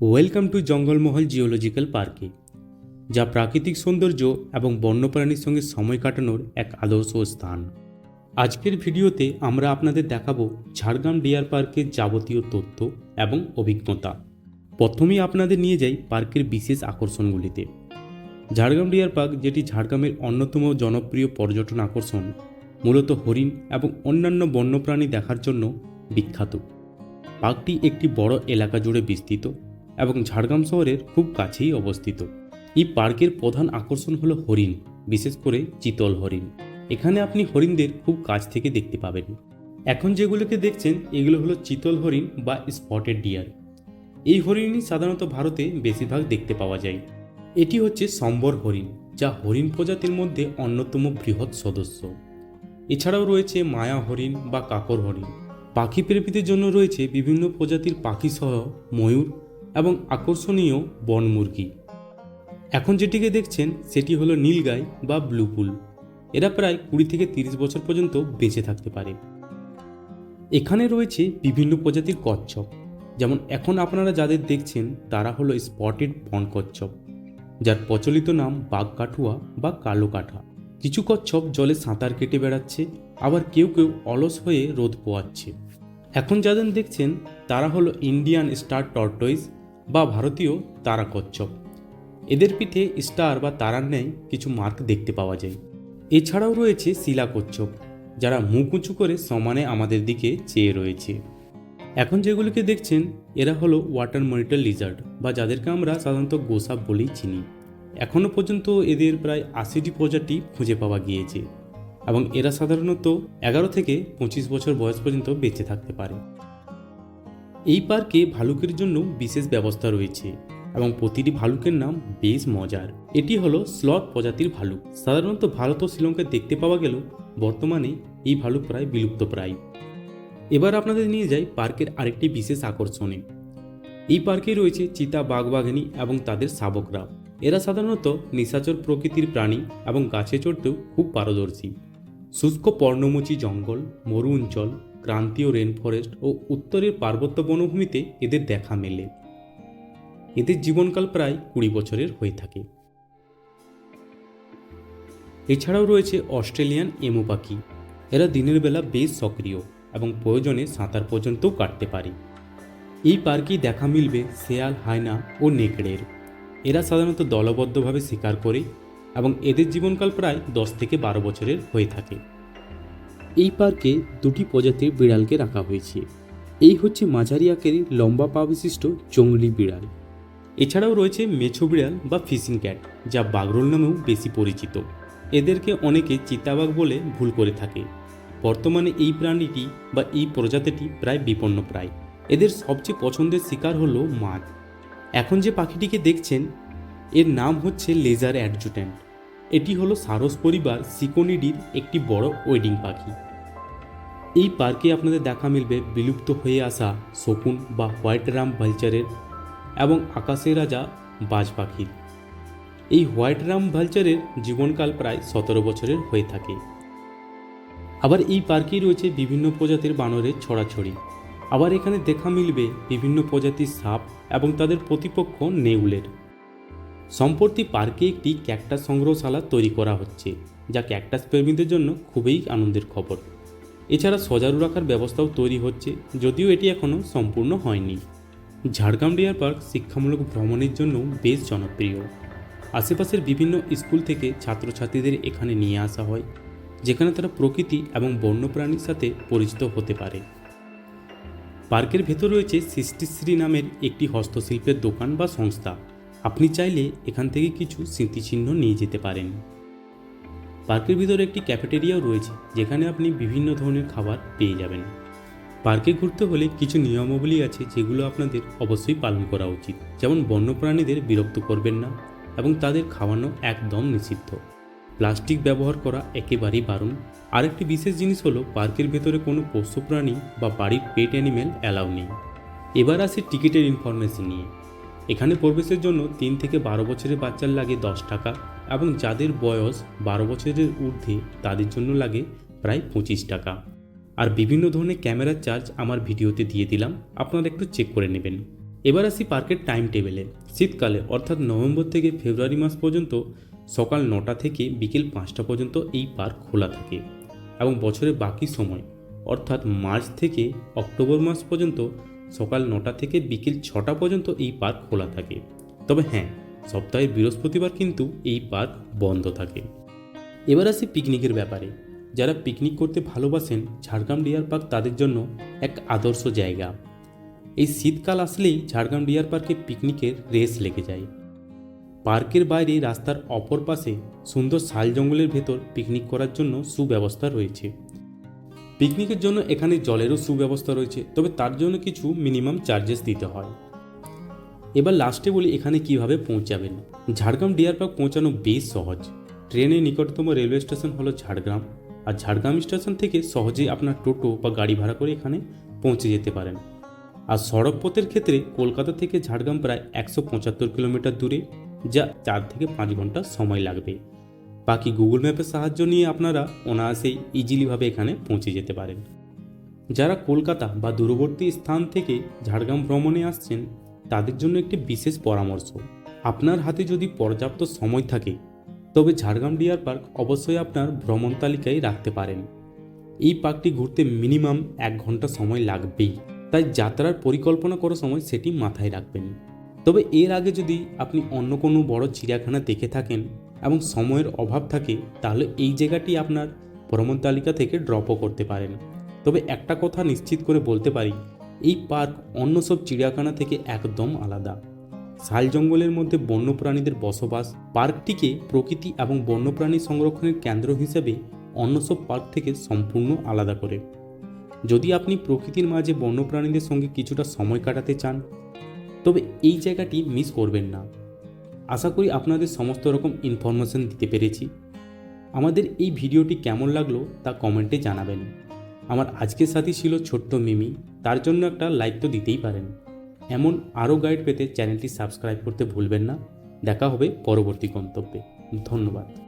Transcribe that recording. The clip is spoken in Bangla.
ওয়েলকাম টু জঙ্গলমহল জিওলজিক্যাল পার্কে যা প্রাকৃতিক সৌন্দর্য এবং বন্যপ্রাণীর সঙ্গে সময় কাটানোর এক আদর্শ স্থান। আজকের ভিডিওতে আমরা আপনাদের দেখাবো ঝাড়গ্রাম ডিয়ার পার্কের যাবতীয় তথ্য এবং অভিজ্ঞতা। প্রথমেই আপনাদের নিয়ে যাই পার্কের বিশেষ আকর্ষণগুলিতে। ঝাড়গ্রাম ডিয়ার পার্ক, যেটি ঝাড়গ্রামের অন্যতম জনপ্রিয় পর্যটন আকর্ষণ, মূলত হরিণ এবং অন্যান্য বন্যপ্রাণী দেখার জন্য বিখ্যাত। পার্কটি একটি বড় এলাকা জুড়ে বিস্তৃত এবং ঝাড়গ্রাম শহরের খুব কাছেই অবস্থিত। এই পার্কের প্রধান আকর্ষণ হলো হরিণ, বিশেষ করে চিতল হরিণ। এখানে আপনি হরিণদের খুব কাছ থেকে দেখতে পাবেন। এখন যেগুলোকে দেখছেন, এগুলো হলো চিতল হরিণ বা স্পটেড ডিয়ার। এই হরিণই সাধারণত ভারতে বেশিরভাগ দেখতে পাওয়া যায়। এটি হচ্ছে সম্বর হরিণ, যা হরিণ প্রজাতির মধ্যে অন্যতম বৃহৎ সদস্য। এছাড়াও রয়েছে মায়া হরিণ বা কাকর হরিণ। পাখি প্রেমীদের জন্য রয়েছে বিভিন্ন প্রজাতির পাখি সহ ময়ূর এবং আকর্ষণীয় বন মুরগি। এখন যেটিকে দেখছেন সেটি হলো নীলগাই বা ব্লুপুল এরা প্রায় কুড়ি থেকে তিরিশ বছর পর্যন্ত বেঁচে থাকতে পারে। এখানে রয়েছে বিভিন্ন প্রজাতির কচ্ছপ। যেমন এখন আপনারা যাদের দেখছেন, তারা হলো স্পটেড বন কচ্ছপ, যার প্রচলিত নাম বাঘ কাঠুয়া বা কালো কাঠা কিছু কচ্ছপ জলে সাঁতার কেটে বেড়াচ্ছে, আবার কেউ কেউ অলস হয়ে রোদ পোয়াচ্ছে। এখন যাদের দেখছেন, তারা হলো ইন্ডিয়ান স্টার টর্টয়েস বা ভারতীয় তারা কচ্ছপ এদের পিঠে স্টার বা তারার ন্যায় কিছু মার্ক দেখতে পাওয়া যায়। এছাড়াও রয়েছে শিলা কচ্ছপ যারা মুখ উঁচু করে সমানে আমাদের দিকে চেয়ে রয়েছে। এখন যেগুলোকে দেখছেন, এরা হলো ওয়াটার মনিটর লিজার্ড, বা যাদেরকে আমরা সাধারণত গোসাপ বলেই চিনি। এখনও পর্যন্ত এদের প্রায় আশিটি প্রজাতি খুঁজে পাওয়া গিয়েছে, এবং এরা সাধারণত এগারো থেকে পঁচিশ বছর বয়স পর্যন্ত বেঁচে থাকতে পারে। এই পার্কে ভালুকের জন্য বিশেষ ব্যবস্থা রয়েছে এবং প্রতিটি ভালুকের নাম বেশ মজার। এটি হলো স্লট প্রজাতির ভালুক। সাধারণত ভারত ও শ্রীলঙ্কায় দেখতে পাওয়া গেলেও বর্তমানে এই ভালুক প্রায় বিলুপ্ত প্রায়। এবার আপনাদের নিয়ে যাই পার্কের আরেকটি বিশেষ আকর্ষণে। এই পার্কে রয়েছে চিতা বাঘবাঘিনী এবং তাদের শাবকরা। এরা সাধারণত নিশাচর প্রকৃতির প্রাণী এবং গাছে চড়তেও খুব পারদর্শী। শুষ্ক পর্ণমোচী জঙ্গল, মরু অঞ্চল ক্রান্তীয় রেন ফরেস্ট ও উত্তরের পার্বত্য বনভূমিতে এদের দেখা মেলে। এদের জীবনকাল প্রায় কুড়ি বছরের হয়ে থাকে। এছাড়াও রয়েছে অস্ট্রেলিয়ান এমু পাখি। এরা দিনের বেলা বেশ সক্রিয় এবং প্রয়োজনে সাঁতার পর্যন্তও কাটতে পারে। এই পার্কেই দেখা মিলবে শেয়াল হায়না ও নেকড়ের। এরা সাধারণত দলবদ্ধভাবে শিকার করে এবং এদের জীবনকাল প্রায় দশ থেকে বারো বছরের হয়ে থাকে। এই পার্কে দুটি প্রজাতির বিড়ালকে রাখা হয়েছে। এই হচ্ছে মাঝারি আকারের লম্বা পা বিশিষ্ট জঙ্গলি বিড়াল। এছাড়াও রয়েছে মেছো বিড়াল বা ফিশিং ক্যাট, যা বাগরোল নামেও বেশি পরিচিত। এদেরকে অনেকে চিতাবাঘ বলে ভুল করে থাকে। বর্তমানে এই প্রাণীটি বা এই প্রজাতিটি প্রায় বিপন্ন প্রায়। এদের সবচেয়ে পছন্দের শিকার হলো মাছ। এখন যে পাখিটিকে দেখছেন, এর নাম হচ্ছে লেজার অ্যাডজুট্যান্ট। এটি হলো সারস পরিবার সিকোনিডির একটি বড় ওয়েডিং পাখি। এই পার্কে আপনাদের দেখা মিলবে বিলুপ্ত হয়ে আসা শকুন বা হোয়াইট রাম ভালচারের এবং আকাশের রাজা বাজ পাখির। এই হোয়াইট রাম ভালচারের জীবনকাল প্রায় সতেরো বছরের হয়ে থাকে। আবার এই পার্কেই রয়েছে বিভিন্ন প্রজাতির বানরের ছড়াছড়ি। আবার এখানে দেখা মিলবে বিভিন্ন প্রজাতির সাপ এবং তাদের প্রতিপক্ষ নেউলের। সম্প্রতি পার্কে একটি ক্যাকটাস সংগ্রহশালা তৈরি করা হচ্ছে, যা ক্যাকটাস প্রেমীদের জন্য খুবই আনন্দের খবর। এছাড়া সজারু রাখার ব্যবস্থাও তৈরি হচ্ছে, যদিও এটি এখনও সম্পূর্ণ হয়নি। ঝাড়গ্রাম ডিয়ার পার্ক শিক্ষামূলক ভ্রমণের জন্য বেশ জনপ্রিয়। আশেপাশের বিভিন্ন স্কুল থেকে ছাত্রছাত্রীদের এখানে নিয়ে আসা হয়, যেখানে তারা প্রকৃতি এবং বন্যপ্রাণীর সাথে পরিচিত হতে পারে। পার্কের ভেতর রয়েছে সৃষ্টিশ্রী নামের একটি হস্তশিল্পের দোকান বা সংস্থা। আপনি চাইলে এখান থেকে কিছু স্মৃতিচিহ্ন নিয়ে যেতে পারেন। পার্কের ভিতরে একটি ক্যাফেটেরিয়াও রয়েছে, যেখানে আপনি বিভিন্ন ধরনের খাবার পেয়ে যাবেন। পার্কে ঘুরতে হলে কিছু নিয়মাবলী আছে যেগুলো আপনাদের অবশ্যই পালন করা উচিত। যেমন বন্যপ্রাণীদের বিরক্ত করবেন না এবং তাদের খাওয়ানো একদম নিষিদ্ধ। প্লাস্টিক ব্যবহার করা একেবারেই বারণ। আরেকটি বিশেষ জিনিস হলো, পার্কের ভেতরে কোনো পোষ্য প্রাণী বা বাড়ির পেট অ্যানিম্যাল অ্যালাউ নেই। এবার আসি টিকিটের ইনফরমেশন নিয়ে। এখানে প্রবেশের জন্য তিন থেকে বারো বছরের বাচ্চার লাগে দশ টাকা। এবং যাদের বয়স বারো বছরের ঊর্ধ্বে তাদের জন্য লাগে প্রায় পঁচিশ টাকা। আর বিভিন্ন ধরনের ক্যামেরার চার্জ আমার ভিডিওতে দিয়ে দিলাম, আপনারা একটু চেক করে নেবেন। এবার আসি পার্কের টাইম টেবিলে। শীতকালে, অর্থাৎ নভেম্বর থেকে ফেব্রুয়ারি মাস পর্যন্ত সকাল নটা থেকে বিকেল পাঁচটা পর্যন্ত এই পার্ক খোলা থাকে এবং বছরের বাকি সময়, অর্থাৎ মার্চ থেকে অক্টোবর মাস পর্যন্ত সকাল নটা থেকে বিকেল ছটা পর্যন্ত এই পার্ক খোলা থাকে। তবে হ্যাঁ সপ্তাহের বৃহস্পতিবার কিন্তু এই পার্ক বন্ধ থাকে। এবার আসি পিকনিকের ব্যাপারে। যারা পিকনিক করতে ভালোবাসেন, ঝাড়গ্রাম ডিয়ার পার্ক তাদের জন্য এক আদর্শ জায়গা। এই শীতকাল আসলেই ঝাড়গ্রাম ডিয়ার পার্কে পিকনিকের রেস লেগে যায়। পার্কের বাইরে রাস্তার অপর পাশে সুন্দর শাল জঙ্গলের ভেতর পিকনিক করার জন্য সুব্যবস্থা রয়েছে। পিকনিকের জন্য এখানে জলেরও সুব্যবস্থা রয়েছে, তবে তার জন্য কিছু মিনিমাম চার্জেস দিতে হয়। এবার লাস্টে বলি এখানে কীভাবে পৌঁছাবেন। ঝাড়গ্রাম ডিয়ার পার্ক পৌঁছানো বেশ সহজ। ট্রেনের নিকটতম রেলওয়ে স্টেশন হলো ঝাড়গ্রাম। আর ঝাড়গ্রাম স্টেশন থেকে সহজেই আপনার টোটো বা গাড়ি ভাড়া করে এখানে পৌঁছে যেতে পারেন। আর সড়ক পথের ক্ষেত্রে কলকাতা থেকে ঝাড়গ্রাম প্রায় একশো পঁচাত্তর কিলোমিটার দূরে, যা চার থেকে পাঁচ ঘণ্টা সময় লাগবে। বাকি গুগল ম্যাপের সাহায্য নিয়ে আপনারা অনায়াসেই ইজিলিভাবে এখানে পৌঁছে যেতে পারেন। যারা কলকাতা বা দূরবর্তী স্থান থেকে ঝাড়গ্রাম ভ্রমণে আসছেন তাদের জন্য একটি বিশেষ পরামর্শ। আপনার হাতে যদি পর্যাপ্ত সময় থাকে, তবে ঝাড়গ্রাম ডিয়ার পার্ক অবশ্যই আপনার ভ্রমণ তালিকায় রাখতে পারেন। এই পার্কটি ঘুরতে মিনিমাম এক ঘণ্টা সময় লাগবেই, তাই যাত্রার পরিকল্পনা করার সময় সেটি মাথায় রাখবেন। তবে এর আগে যদি আপনি অন্য কোনো বড় চিড়িয়াখানা দেখে থাকেন এবং সময়ের অভাব থাকে, তাহলে এই জায়গাটি আপনার ভ্রমণ তালিকা থেকে ড্রপও করতে পারেন। তবে একটা কথা নিশ্চিত করে বলতে পারি এই পার্ক অন্য সব চিড়িয়াখানা থেকে একদম আলাদা। শাল জঙ্গলের মধ্যে বন্যপ্রাণীদের বসবাস, পার্কটিকে প্রকৃতি এবং বন্যপ্রাণী সংরক্ষণের কেন্দ্র হিসেবে অন্য সব পার্ক থেকে সম্পূর্ণ আলাদা করে। যদি আপনি প্রকৃতির মাঝে বন্যপ্রাণীদের সঙ্গে কিছুটা সময় কাটাতে চান, তবে এই জায়গাটি মিস করবেন না। আশা করি আপনাদের সমস্ত রকম ইনফরমেশন দিতে পেরেছি। আমাদের এই ভিডিওটি কেমন লাগল তা কমেন্টে জানাবেন। আমার আজকের সাথী ছিল ছোট্ট মিমি। তার জন্য একটা লাইক তো দিতেই পারেন। এমন আরও গাইড পেতে চ্যানেলটি সাবস্ক্রাইব করতে ভুলবেন না। দেখা হবে পরবর্তী গন্তব্যে। ধন্যবাদ।